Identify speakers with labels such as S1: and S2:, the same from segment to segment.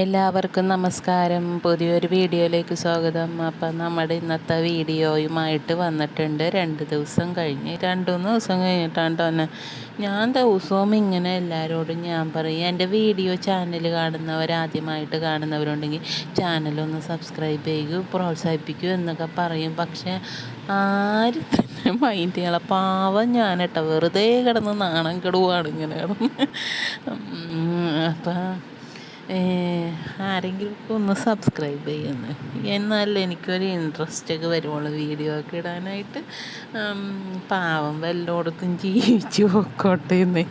S1: എല്ലാവർക്കും നമസ്കാരം. പുതിയൊരു വീഡിയോയിലേക്ക് സ്വാഗതം. അപ്പം നമ്മുടെ ഇന്നത്തെ വീഡിയോയുമായിട്ട് വന്നിട്ടുണ്ട്. രണ്ട് ദിവസം കഴിഞ്ഞ് രണ്ട് മൂന്ന് ദിവസം കഴിഞ്ഞിട്ടാണ് തന്നെ ഞാൻ ദിവസവും ഇങ്ങനെ എല്ലാവരോടും ഞാൻ പറയും എന്റെ വീഡിയോ ചാനൽ കാണുന്നവർ ആദ്യമായിട്ട് കാണുന്നവരുണ്ടെങ്കിൽ ചാനലൊന്ന് സബ്സ്ക്രൈബ് ചെയ്യൂ പ്രോത്സാഹിപ്പിക്കൂ എന്നൊക്കെ പറയും. പക്ഷേ ആരും തന്നെ മൈൻഡ് ചെയ്യല പാവം ഞാൻ കേട്ടോ വെറുതെ കിടന്ന് നാണം കെടുവാണ് ഇങ്ങനെ കിടന്ന്. അപ്പം ആരെങ്കിലും ഒന്ന് സബ്സ്ക്രൈബ് ചെയ്യുന്നു എന്നാലും എനിക്കൊരു ഇൻട്രസ്റ്റ് ഒക്കെ വരുവുള്ളൂ. വീഡിയോ ഒക്കെ ഇടാനായിട്ട് പാവം വല്ലയിടത്തും ജീവിച്ച് പോക്കോട്ടെ എന്ന്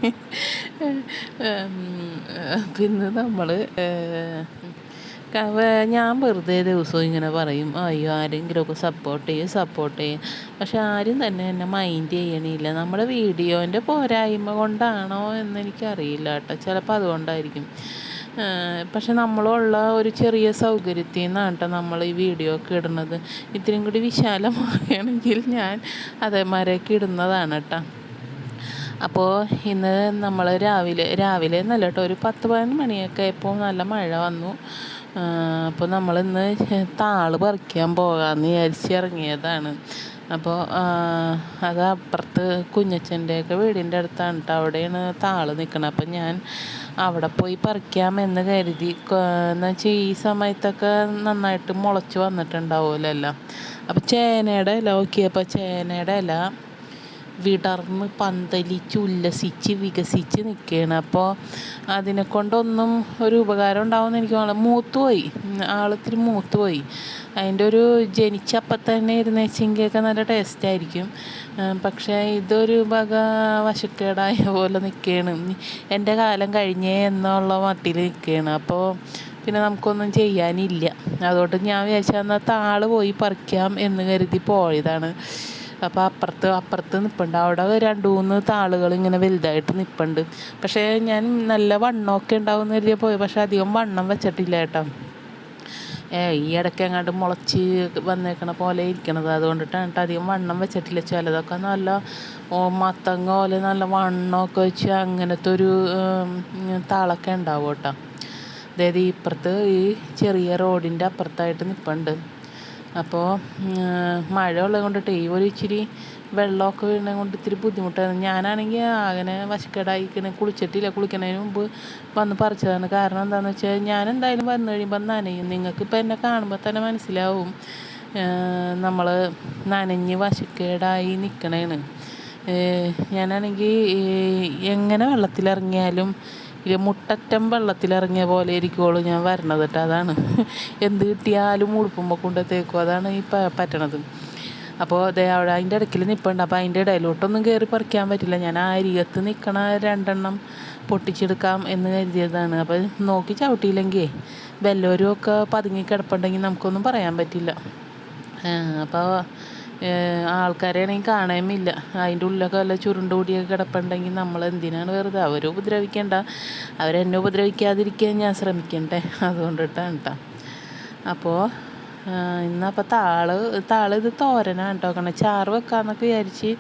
S1: പിന്നെ നമ്മൾ ഞാൻ വെറുതെ ദിവസവും ഇങ്ങനെ പറയും അയ്യോ ആരെങ്കിലുമൊക്കെ സപ്പോർട്ട് ചെയ്യും സപ്പോർട്ട് ചെയ്യും. പക്ഷെ ആരും തന്നെ എന്നെ മൈൻഡ് ചെയ്യണില്ല. നമ്മുടെ വീഡിയോന്റെ പോരായ്മ കൊണ്ടാണോ എന്ന് എനിക്കറിയില്ല കേട്ടോ. ചിലപ്പോൾ അതുകൊണ്ടായിരിക്കും. പക്ഷെ നമ്മളുള്ള ഒരു ചെറിയ സൗകര്യത്തിൽ നിന്നാണ് കേട്ടോ നമ്മൾ ഈ വീഡിയോ ഒക്കെ ഇടുന്നത്. ഇത്രയും കൂടി വിശാലമാണെങ്കിൽ ഞാൻ അതേമാരൊക്കെ ഇടുന്നതാണ് കേട്ടോ അപ്പോൾ ഇന്ന് നമ്മൾ രാവിലെ രാവിലെ എന്നല്ല കേട്ടോ ഒരു പത്ത് പതിനൊന്ന് മണിയൊക്കെ ആയപ്പോൾ നല്ല മഴ വന്നു. അപ്പോൾ നമ്മളിന്ന് താൾ പറിക്കാൻ പോകാമെന്ന് വിചാരിച്ച് ഇറങ്ങിയതാണ്. അപ്പോൾ അത് അപ്പുറത്ത് കുഞ്ഞച്ചന്റെയൊക്കെ വീടിന്റെ അടുത്താണ് കേട്ടോ അവിടെയാണ് താൾ നിൽക്കുന്നത് അപ്പം ഞാൻ അവിടെ പോയി പറിക്കാമെന്ന് കരുതി. എന്ന് വെച്ചാൽ ഈ സമയത്തൊക്കെ നന്നായിട്ട് മുളച്ച് വന്നിട്ടുണ്ടാവുമല്ലോ എല്ലാം. അപ്പോൾ ചേനയുടെ ഇല നോക്കിയപ്പോൾ ചേനയുടെ ഇല വിടർന്ന് പന്തലിച്ച് ഉല്ലസിച്ച് വികസിച്ച് നിൽക്കുകയാണ്. അപ്പോൾ അതിനെ കൊണ്ടൊന്നും ഒരു ഉപകാരം ഉണ്ടാവുമെന്ന് എനിക്ക് തോന്നുന്നു മൂത്തുപോയി. ആളിത്തിരി മൂത്തുപോയി. അതിന്റെ ഒരു ജനിച്ചപ്പം തന്നെ ഇരുന്ന് വെച്ചെങ്കിലൊക്കെ നല്ല ടേസ്റ്റ് ആയിരിക്കും. പക്ഷേ ഇതൊരു വക വശക്കേടായ പോലെ നിൽക്കുകയാണ്. എന്റെ കാലം കഴിഞ്ഞേ എന്നുള്ള മട്ടിൽ നിൽക്കുകയാണ്. അപ്പോൾ പിന്നെ നമുക്കൊന്നും ചെയ്യാനില്ല. അതുകൊണ്ട് ഞാൻ വിചാരിച്ചാൽ എന്നാൽ താൾ പോയി പറിക്കാം എന്ന് കരുതി പോയതാണ്. അപ്പോൾ അപ്പുറത്ത് അപ്പുറത്ത് നിൽപ്പുണ്ട് അവിടെ രണ്ട് മൂന്ന് താളുകൾ ഇങ്ങനെ വലുതായിട്ട് നിൽപ്പുണ്ട് പക്ഷേ ഞാൻ നല്ല വണ്ണമൊക്കെ ഉണ്ടാവും എന്ന് കരുതിയാൽ പോയി. പക്ഷേ അധികം വണ്ണം വെച്ചിട്ടില്ല കേട്ടോ. ഈ ഇടയ്ക്ക് എങ്ങാണ്ട് മുളച്ച് വന്നേക്കണ പോലെ ഇരിക്കണത്. അതുകൊണ്ടിട്ടാണ് കേട്ടോ അധികം വണ്ണം വെച്ചിട്ടില്ല. ചിലതൊക്കെ നല്ല മത്തങ്ങ പോലെ നല്ല വണ്ണമൊക്കെ വെച്ച് അങ്ങനത്തെ ഒരു താളൊക്കെ ഉണ്ടാവും കേട്ടോ. അതായത് ഇപ്പുറത്ത് ഈ ചെറിയ റോഡിന്റെ അപ്പുറത്തായിട്ട് നിൽപ്പുണ്ട് അപ്പോൾ മഴ ഉള്ളത് കൊണ്ടിട്ട് ഈ ഒരു ഇച്ചിരി വെള്ളമൊക്കെ വീണത് കൊണ്ട് ഇത്തിരി ബുദ്ധിമുട്ടായിരുന്നു. ഞാനാണെങ്കിൽ അങ്ങനെ വശക്കേടായിക്കണ്. കുളിച്ചിട്ടില്ല. കുളിക്കുന്നതിന് മുമ്പ് വന്ന് പറിച്ചതാണ്. കാരണം എന്താണെന്ന് വെച്ചാൽ ഞാൻ എന്തായാലും വന്നു കഴിയുമ്പോൾ നനയും. നിങ്ങൾക്ക് ഇപ്പോൾ എന്നെ കാണുമ്പോൾ തന്നെ മനസ്സിലാവും നമ്മൾ നനഞ്ഞ് വശക്കേടായി നിൽക്കണേന്ന് ഞാനാണെങ്കിൽ എങ്ങനെ വെള്ളത്തിലിറങ്ങിയാലും ഇത് മുട്ടറ്റം വെള്ളത്തിലിറങ്ങിയ പോലെ ഇരിക്കുള്ളൂ ഞാൻ വരണത് കേട്ടോ അതാണ്. എന്ത് കിട്ടിയാലും ഉടുപ്പുമ്പോൾ കൊണ്ട് തേക്കും അതാണ് ഈ പറ്റണത്. അപ്പോൾ അതേ അവിടെ അതിന്റെ ഇടയ്ക്കിൽ നിൽപ്പുണ്ട് അപ്പോൾ അതിന്റെ ഇടയിലോട്ടൊന്നും കയറി പറിക്കാൻ പറ്റില്ല. ഞാൻ ആ അരികത്ത് നിൽക്കണ രണ്ടെണ്ണം പൊട്ടിച്ചെടുക്കാം എന്ന് കരുതിയതാണ്. അപ്പോൾ നോക്കി ചവിട്ടിയില്ലെങ്കിൽ വല്ലവരും ഒക്കെ പതുങ്ങി കിടപ്പുണ്ടെങ്കിൽ നമുക്കൊന്നും പറയാൻ പറ്റില്ല. അപ്പോൾ ആൾക്കാരെയാണെങ്കിൽ കാണുകയുമില്ല അതിന്റെ ഉള്ളിലൊക്കെ വല്ല ചുരുണ്ട് കൂടിയൊക്കെ കിടപ്പുണ്ടെങ്കിൽ നമ്മൾ എന്തിനാണ് വെറുതെ? അവരെ ഉപദ്രവിക്കേണ്ട. അവരെന്നെ ഉപദ്രവിക്കാതിരിക്കാൻ ഞാൻ ശ്രമിക്കണ്ടേ. അതുകൊണ്ടിട്ടാണ് കേട്ടോ അപ്പോൾ ഇന്നപ്പോൾ താൾ താൾ ഇത് തോരനാണ് കേട്ടോ കാരണം ചാറ് വെക്കാമെന്നൊക്കെ വിചാരിച്ച്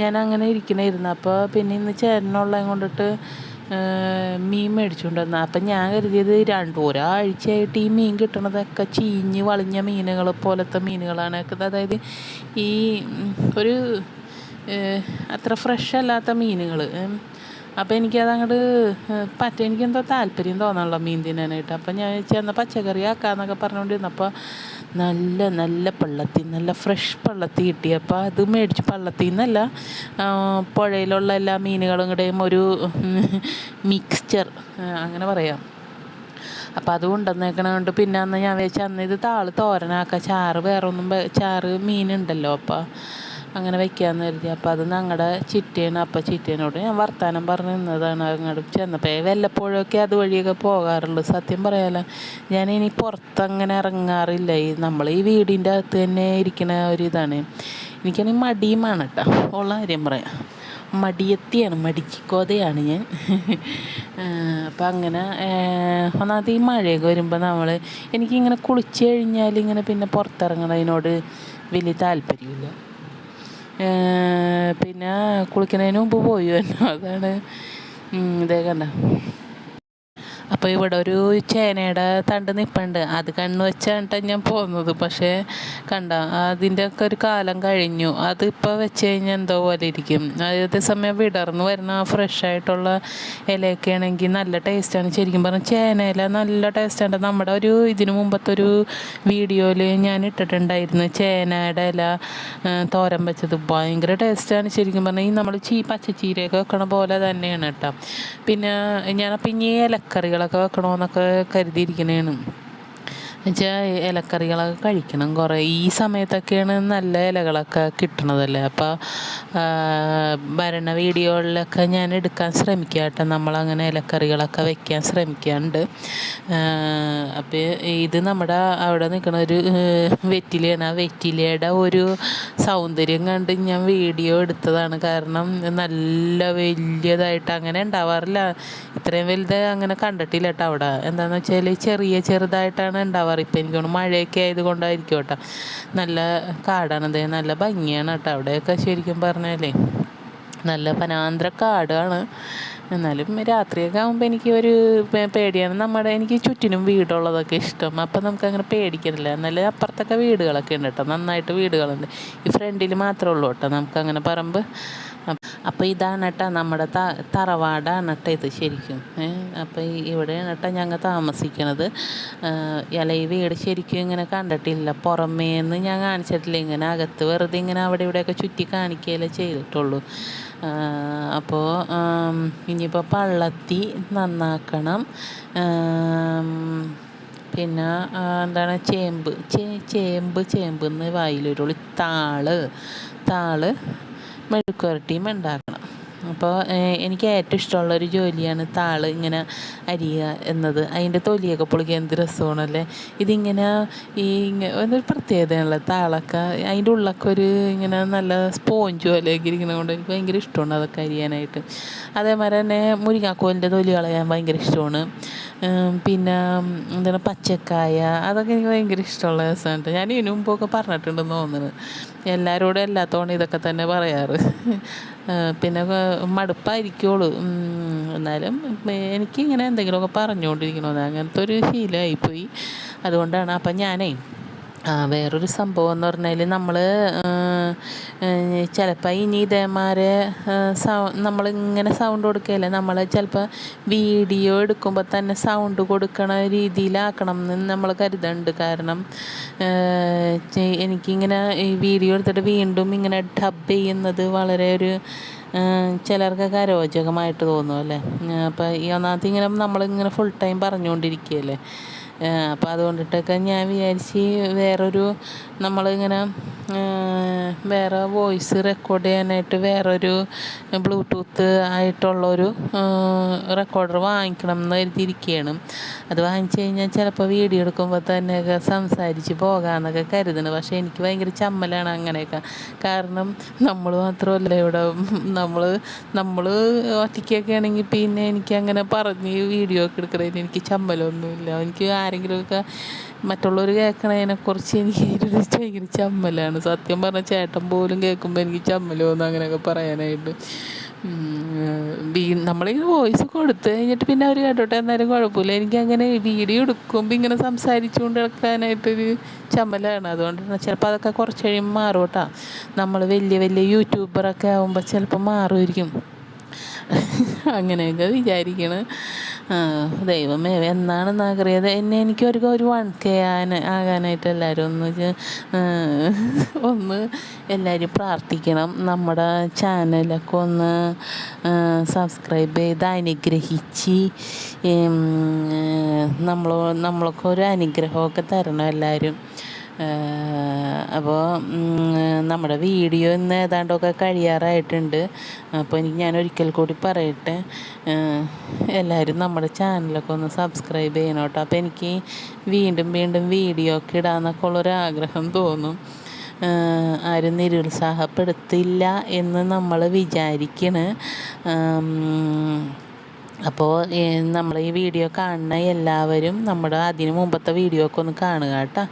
S1: ഞാൻ അങ്ങനെ ഇരിക്കണമായിരുന്നു അപ്പോൾ പിന്നെ ഇന്ന് ചേട്ടനുള്ളതും കൊണ്ടിട്ട് മീൻ മേടിച്ചുകൊണ്ട് അപ്പം ഞാൻ കരുതിയത് രണ്ട് ഒരാഴ്ചയായിട്ട് ഈ മീൻ കിട്ടണതൊക്കെ ചീഞ്ഞ് വളിഞ്ഞ മീനുകൾ പോലത്തെ മീനുകളാണ്. അതായത് ഈ ഒരു അത്ര ഫ്രഷ് അല്ലാത്ത മീനുകൾ അപ്പോൾ എനിക്കത് അങ്ങോട്ട് പറ്റ എനിക്കെന്തോ താല്പര്യം തോന്നണല്ലോ മീൻ തിന്നാനായിട്ട്. അപ്പം ഞാൻ ചെന്ന പച്ചക്കറി ആക്കാന്നൊക്കെ പറഞ്ഞുകൊണ്ടിരുന്നപ്പോൾ നല്ല നല്ല പള്ളത്തി നല്ല ഫ്രഷ് പള്ളത്തി കിട്ടി. അപ്പോൾ അത് മേടിച്ച് പള്ളത്തിൽ നിന്നല്ല പുഴയിലുള്ള എല്ലാ മീനുകളും കൂടെയും ഒരു മിക്സ്ചർ അങ്ങനെ പറയാം. അപ്പോൾ അത് കൊണ്ടുവന്നേക്കണോണ്ട് പിന്നെ അന്ന് ഞാൻ വെച്ചാൽ അന്ന് ഇത് താൾ തോരനാക്കാം. ചാറ് വേറെ ഒന്നും ചാറ് മീനുണ്ടല്ലോ. അപ്പോൾ അങ്ങനെ വെക്കാമെന്ന് കരുതി. അപ്പോൾ അത് ഞങ്ങളുടെ ചിറ്റയാണ് അപ്പം ചിറ്റേനോട് ഞാൻ വർത്തമാനം പറഞ്ഞു നിന്നതാണ്. അങ്ങോട്ട് ചെന്നപ്പോൾ വല്ലപ്പോഴൊക്കെ അതുവഴിയൊക്കെ പോകാറുള്ളൂ സത്യം പറയാലോ ഞാനിനി പുറത്തങ്ങനെ ഇറങ്ങാറില്ല ഈ നമ്മൾ ഈ വീടിന്റെ അകത്ത് തന്നെ ഇരിക്കുന്ന ഒരു ഇതാണ്. എനിക്കാണെങ്കിൽ മടിയുമാണ് കേട്ടോ ഉള്ള കാര്യം പറയാം. മടിയത്തിയാണ് മടിക്കോതയാണ് ഞാൻ. അപ്പം അങ്ങനെ ഒന്നാമത് ഈ മഴയൊക്കെ വരുമ്പോൾ നമ്മൾ എനിക്കിങ്ങനെ കുളിച്ച് കഴിഞ്ഞാൽ ഇങ്ങനെ പിന്നെ പുറത്തിറങ്ങണതിനോട് വലിയ താല്പര്യമില്ല. പിന്നെ കുളിക്കുന്നതിന് മുമ്പ് പോയി വരണം അതാണ് ഇതേ കണ്ട അപ്പോൾ ഇവിടെ ഒരു ചേനയുടെ തണ്ട് നിൽപ്പുണ്ട് അത് കണ്ണു വെച്ചാണ് ഞാൻ പോകുന്നത് പക്ഷേ കണ്ട അതിന്റെ ഒക്കെ ഒരു കാലം കഴിഞ്ഞു. അതിപ്പോൾ വെച്ച് കഴിഞ്ഞാൽ എന്തോ പോലെ ഇരിക്കും. അതേ സമയം വിടർന്ന് വരുന്ന ഫ്രഷ് ആയിട്ടുള്ള ഇലയൊക്കെ ആണെങ്കിൽ നല്ല ടേസ്റ്റാണ് ശരിക്കും പറഞ്ഞാൽ ചേനയില നല്ല ടേസ്റ്റാണ് നമ്മുടെ ഒരു ഇതിനു മുമ്പത്തെ ഒരു വീഡിയോയിൽ ഞാൻ ഇട്ടിട്ടുണ്ടായിരുന്നു ചേനയുടെ ഇല തോരൻ വെച്ചത്. ഭയങ്കര ടേസ്റ്റാണ് ശരിക്കും പറഞ്ഞാൽ ഈ നമ്മൾ ചീ പച്ചച്ചീരയൊക്കെ വെക്കണ പോലെ തന്നെയാണ് കേട്ടോ പിന്നെ ഞാനപ്പോൾ ഇനി ഇലക്കറികളൊക്കെ വെക്കണമെന്നൊക്കെ കരുതിയിരിക്കണേണ്. എന്നുവെച്ചാൽ ഇലക്കറികളൊക്കെ കഴിക്കണം കുറേ. ഈ സമയത്തൊക്കെയാണ് നല്ല ഇലകളൊക്കെ കിട്ടണതല്ലേ? അപ്പോൾ ഭരണ വീഡിയോകളിലൊക്കെ ഞാൻ എടുക്കാൻ ശ്രമിക്കുക കേട്ടോ. നമ്മളങ്ങനെ ഇലക്കറികളൊക്കെ വെക്കാൻ ശ്രമിക്കാറുണ്ട്. അപ്പോൾ ഇത് നമ്മുടെ അവിടെ നിൽക്കുന്ന ഒരു വെറ്റിലയാണ്. ആ വെറ്റിലയുടെ ഒരു സൗന്ദര്യം കണ്ട് ഞാൻ വീഡിയോ എടുത്തതാണ്. കാരണം നല്ല വലിയതായിട്ട് അങ്ങനെ ഉണ്ടാവാറില്ല. ഇത്രയും വലുത് അങ്ങനെ കണ്ടിട്ടില്ല കേട്ടോ അവിടെ. എന്താണെന്ന് വെച്ചാൽ ചെറിയ ചെറുതായിട്ടാണ് ഉണ്ടാവാറ് ഇപ്പം എനിക്ക് തോന്നുന്നു മഴയൊക്കെ ആയതുകൊണ്ടായിരിക്കും കേട്ടോ. നല്ല കാടാണ് ദേ നല്ല ഭംഗിയാണ് കേട്ടോ. അവിടെയൊക്കെ ശരിക്കും പറഞ്ഞാലേ നല്ല പനാന്തര കാടാണ്. എന്നാലും രാത്രിയൊക്കെ ആകുമ്പോൾ എനിക്ക് ഒരു പേടിയാണ്. നമ്മുടെ എനിക്ക് ചുറ്റിനും വീടുള്ളതൊക്കെ ഇഷ്ടം. അപ്പം നമുക്ക് അങ്ങനെ പേടിക്കുന്നില്ല എന്നാലും അപ്പുറത്തൊക്കെ വീടുകളൊക്കെ ഉണ്ട് കേട്ടോ. നന്നായിട്ട് വീടുകളുണ്ട്. ഈ ഫ്രണ്ടിൽ മാത്രമേ ഉള്ളൂ കേട്ടോ. നമുക്കങ്ങനെ പറമ്പ്. അപ്പോൾ ഇതാണ് കേട്ടോ നമ്മുടെ ത തറവാടാണ് കേട്ടോ ഇത് ശരിക്കും. അപ്പോൾ ഇവിടെ കേട്ടോ ഞങ്ങൾ താമസിക്കണത്. ഇല ഈ വീട് ശരിക്കും ഇങ്ങനെ കണ്ടിട്ടില്ല. പുറമേന്ന് ഞാൻ കാണിച്ചിട്ടില്ല. ഇങ്ങനെ അകത്ത് വെറുതെ ഇങ്ങനെ അവിടെ ഇവിടെയൊക്കെ ചുറ്റി കാണിക്കുകയല്ലേ ചെയ്തിട്ടുള്ളൂ. അപ്പോൾ ഇനിയിപ്പോൾ പള്ളത്തി നന്നാക്കണം. പിന്നെ എന്താണ് ചേമ്പ് ചേ ചേമ്പ് ചേമ്പ് എന്ന് വായിലൊരുള്ളി താൾ താൾ മെഴുക്കുവരട്ടിയും ഉണ്ടാക്കണം. അപ്പോൾ എനിക്ക് ഏറ്റവും ഇഷ്ടമുള്ള ഒരു ജോലിയാണ് താൾ ഇങ്ങനെ അരിയുക എന്നത്. അതിന്റെ തൊലിയൊക്കെ പൊളിക്കുക എന്ത് രസമാണല്ലേ? ഇതിങ്ങനെ ഈ ഒരു പ്രത്യേകതയാണല്ലോ താളൊക്കെ. അതിന്റെ ഉള്ളൊക്കെ ഒരു ഇങ്ങനെ നല്ല സ്പോഞ്ച് പോലെയൊക്കെ ഇരിക്കുന്നത് കൊണ്ട് എനിക്ക് ഭയങ്കര ഇഷ്ടമാണ് അതൊക്കെ അരിയാനായിട്ട്. അതേമാതിരി തന്നെ മുരിങ്ങാക്കോലിന്റെ തൊലി കളയാൻ ഭയങ്കര ഇഷ്ടമാണ്. പിന്നെ എന്താണ് പച്ചക്കായ അതൊക്കെ എനിക്ക് ഭയങ്കര ഇഷ്ടമുള്ള രസമാണ് ഞാൻ ഇതിനു മുമ്പൊക്കെ പറഞ്ഞിട്ടുണ്ടെന്ന് തോന്നുന്നത് എല്ലാവരോടും എല്ലാത്തോണം ഇതൊക്കെ തന്നെ പറയാറ്. പിന്നെ മടുപ്പായിരിക്കുള്ളൂ. എന്നാലും എനിക്ക് ഇങ്ങനെ എന്തെങ്കിലുമൊക്കെ പറഞ്ഞുകൊണ്ടിരിക്കണമെന്ന് അങ്ങനത്തെ ഒരു ശീലമായിപ്പോയി. അതുകൊണ്ടാണ് അപ്പം ഞാനേ വേറൊരു സംഭവം എന്ന് പറഞ്ഞാൽ നമ്മൾ ചിലപ്പോൾ ഇനി ഇതേമാരെ സൗ നമ്മളിങ്ങനെ സൗണ്ട് കൊടുക്കുകയല്ലേ? നമ്മൾ ചിലപ്പോൾ വീഡിയോ എടുക്കുമ്പോൾ തന്നെ സൗണ്ട് കൊടുക്കണ രീതിയിലാക്കണം എന്ന് നമ്മൾ കരുതുന്നുണ്ട് കാരണം എനിക്കിങ്ങനെ വീഡിയോ എടുത്തിട്ട് വീണ്ടും ഇങ്ങനെ ഡബ് ചെയ്യുന്നത് വളരെ ഒരു ചിലർക്കൊക്കെ അരോചകമായിട്ട് തോന്നും അല്ലേ? അപ്പോൾ ഈ ഒന്നാമത്തെ ഇങ്ങനെ നമ്മളിങ്ങനെ ഫുൾ ടൈം പറഞ്ഞുകൊണ്ടിരിക്കുകയല്ലേ? അപ്പോൾ അതുകൊണ്ടിട്ടൊക്കെ ഞാൻ വിചാരിച്ച് വേറൊരു നമ്മളിങ്ങനെ വേറെ വോയിസ് റെക്കോർഡ് ചെയ്യാനായിട്ട് വേറൊരു ബ്ലൂടൂത്ത് ആയിട്ടുള്ളൊരു റെക്കോർഡർ വാങ്ങിക്കണം എന്ന് കരുതിയിരിക്കുകയാണ്. അത് വാങ്ങിച്ചു കഴിഞ്ഞാൽ ചിലപ്പോൾ വീഡിയോ എടുക്കുമ്പോൾ തന്നെയൊക്കെ സംസാരിച്ച് പോകാമെന്നൊക്കെ കരുതുന്നു. പക്ഷേ എനിക്ക് ഭയങ്കര ചമ്മലാണ് അങ്ങനെയൊക്കെ. കാരണം നമ്മൾ മാത്രമല്ല ഇവിടെ നമ്മൾ നമ്മൾ ഒറ്റയ്ക്കൊക്കെ ആണെങ്കിൽ പിന്നെ എനിക്ക് അങ്ങനെ പറഞ്ഞ് വീഡിയോ ഒക്കെ എടുക്കണതിന് എനിക്ക് ചമ്മലൊന്നുമില്ല. എനിക്ക് ആരെങ്കിലുമൊക്കെ മറ്റുള്ളവർ കേൾക്കണതിനെക്കുറിച്ച് എനിക്ക് ഭയങ്കര ചമ്മലാണ്. സത്യം പറഞ്ഞ ചേട്ടൻ പോലും കേൾക്കുമ്പോൾ എനിക്ക് ചമ്മൽ തോന്നും അങ്ങനെയൊക്കെ പറയാനായിട്ട്. നമ്മളിങ്ങനെ വോയിസ് കൊടുത്തു കഴിഞ്ഞിട്ട് പിന്നെ അവർ കേട്ടോട്ടെ എന്നാലും കുഴപ്പമില്ല. എനിക്ക് അങ്ങനെ വീഡിയോ എടുക്കുമ്പോൾ ഇങ്ങനെ സംസാരിച്ചുകൊണ്ട് കിടക്കാനായിട്ടൊരു ചമ്മലാണ്. അതുകൊണ്ട് ചിലപ്പോൾ അതൊക്കെ കുറച്ച് കഴിയുമ്പോൾ മാറും കേട്ടോ നമ്മൾ വലിയ വലിയ യൂട്യൂബറൊക്കെ ആകുമ്പോൾ ചിലപ്പോൾ മാറുമായിരിക്കും. അങ്ങനെയൊക്കെ വിചാരിക്കണം. ദൈവമേ എന്നാണെന്ന് ആഗ്രഹിച്ചത് എന്നെ എനിക്ക് ഒരു ഒരു വൺ കെ ആന ആകാനായിട്ട് എല്ലാവരും ഒന്ന് ഒന്ന് എല്ലാവരും പ്രാർത്ഥിക്കണം. നമ്മുടെ ചാനലൊക്കെ ഒന്ന് സബ്സ്ക്രൈബ് ചെയ്ത് അനുഗ്രഹിച്ച് നമ്മൾ നമ്മളൊക്കെ ഒരു അനുഗ്രഹമൊക്കെ തരണം എല്ലാവരും. അപ്പോൾ നമ്മുടെ വീഡിയോ ഇന്ന് ഏതാണ്ടൊക്കെ കഴിയാറായിട്ടുണ്ട്. അപ്പോൾ എനിക്ക് ഞാൻ ഒരിക്കൽ കൂടി പറയട്ടെ. എല്ലാവരും നമ്മുടെ ചാനലൊക്കെ ഒന്ന് സബ്സ്ക്രൈബ് ചെയ്യണം കേട്ടോ. അപ്പോൾ എനിക്ക് വീണ്ടും വീണ്ടും വീഡിയോ ഒക്കെ ഇടാമെന്നൊക്കെ ഉള്ളൊരാഗ്രഹം തോന്നും. ഏഹ് ആരും നിരുത്സാഹപ്പെടുത്തില്ല എന്ന് നമ്മൾ വിചാരിക്കണ്. അപ്പോൾ നമ്മൾ ഈ വീഡിയോ കാണുന്ന എല്ലാവരും നമ്മുടെ അതിന് മുമ്പത്തെ വീഡിയോ ഒക്കെ ഒന്ന് കാണുക കേട്ടോ.